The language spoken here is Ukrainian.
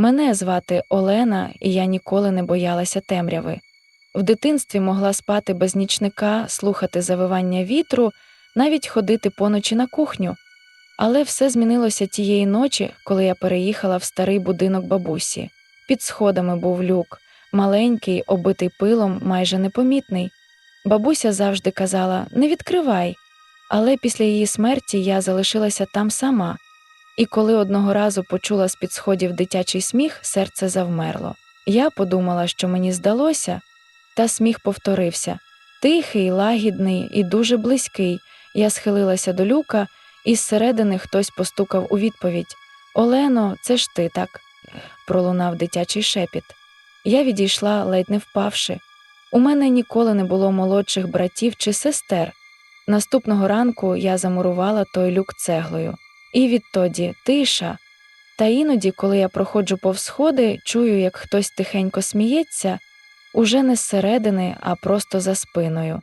Мене звати Олена, і я ніколи не боялася темряви. В дитинстві могла спати без нічника, слухати завивання вітру, навіть ходити поночі на кухню. Але все змінилося тієї ночі, коли я переїхала в старий будинок бабусі. Під сходами був люк, маленький, оббитий пилом, майже непомітний. Бабуся завжди казала не відкривай. Але після її смерті я залишилася там сама. І коли одного разу почула з під сходів дитячий сміх, серце завмерло. Я подумала, що мені здалося, та сміх повторився тихий, лагідний і дуже близький. Я схилилася до люка, і зсередини хтось постукав у відповідь Олено, це ж ти так. пролунав дитячий шепіт. Я відійшла, ледь не впавши. У мене ніколи не було молодших братів чи сестер. Наступного ранку я замурувала той люк цеглою. І відтоді тиша. Та іноді, коли я проходжу повз сходи, чую, як хтось тихенько сміється, уже не зсередини, а просто за спиною.